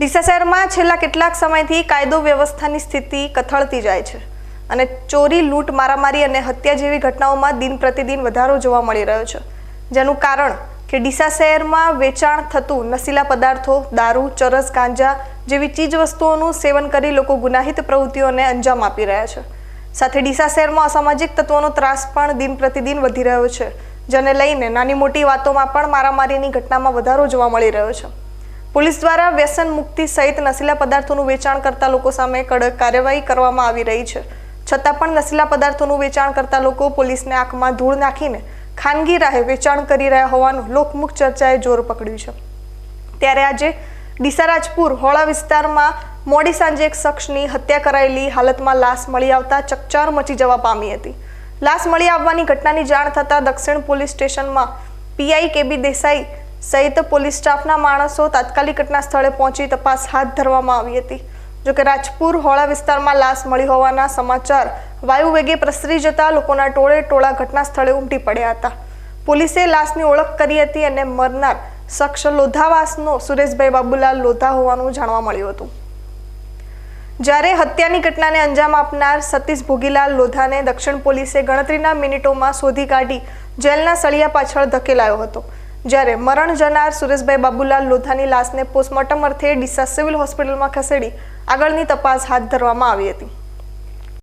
ડીસા શહેરમાં છેલ્લા કેટલાક સમયથી કાયદો વ્યવસ્થાની સ્થિતિ કથળતી જાય છે અને ચોરી, લૂંટ, મારામારી અને હત્યા જેવી ઘટનાઓમાં દિન પ્રતિદિન વધારો જોવા મળી રહ્યો છે. જેનું કારણ કે ડીસા શહેરમાં વેચાણ થતું નશીલા પદાર્થો, દારૂ, ચરસ, ગાંજા જેવી ચીજવસ્તુઓનું સેવન કરી લોકો ગુનાહિત પ્રવૃત્તિઓને અંજામ આપી રહ્યા છે. સાથે ડીસા શહેરમાં અસામાજિક તત્વોનો ત્રાસ પણ દિન પ્રતિદિન વધી રહ્યો છે, જેને લઈને નાની મોટી વાતોમાં પણ મારામારીની ઘટનામાં વધારો જોવા મળી રહ્યો છે. પોલીસ દ્વારા વ્યસન મુક્તિ સહિત નશીલા પદાર્થોનું વેચાણ કરતા લોકો સામે કડક કાર્યવાહી કરવામાં આવી રહી છે. છતાં પણ નશીલા પદાર્થોનું વેચાણ કરતા લોકો પોલીસને આંખમાં ધૂળ નાખીને ખાનગી રાહે વેચાણ કરી રહ્યા હોવાનું લોકમુખ ચર્ચાએ જોર પકડ્યું છે. ત્યારે આજે ડીસારાજપુર હોળા વિસ્તારમાં મોડી સાંજે એક શખ્સની હત્યા કરાયેલી હાલતમાં લાશ મળી આવતા ચકચાર મચી જવા પામી હતી. લાશ મળી આવવાની ઘટનાની જાણ થતાં દક્ષિણ પોલીસ સ્ટેશનમાં પીઆઈ કેબી દેસાઈ સહિત પોલીસ સ્ટાફના માણસો તાત્કાલિક ઘટના સ્થળે પહોંચી તપાસ હાથ ધરવામાં આવી હતી. જોકે રાજપુર હોળા વિસ્તારમાં લાશ મળી હોવાના સમાચાર વાયુ વેગે પ્રસરી જતા લોકોના ટોળે ટોળા ઘટના સ્થળે ઉમટી પડ્યા હતા. પોલીસે લાશની ઓળખ કરી હતી અને મરનાર શખ્સ લોધાવાસનો સુરેશભાઈ બાબુલાલ લોધા હોવાનું જાણવા મળ્યું હતું. જ્યારે હત્યાની ઘટનાને અંજામ આપનાર સતીશ ભોગીલાલ લોધાને દક્ષિણ પોલીસે ગણતરીના મિનિટોમાં શોધી કાઢી જેલના સળિયા પાછળ ધકેલાયો હતો. જ્યારે મરણ જનાર સુરેશભાઈ બાબુલાલ લોધાની લાશને પોસ્ટમોર્ટમ અર્થે ડીસા સિવિલ હોસ્પિટલમાં ખસેડી આગળની તપાસ હાથ ધરવામાં આવી હતી.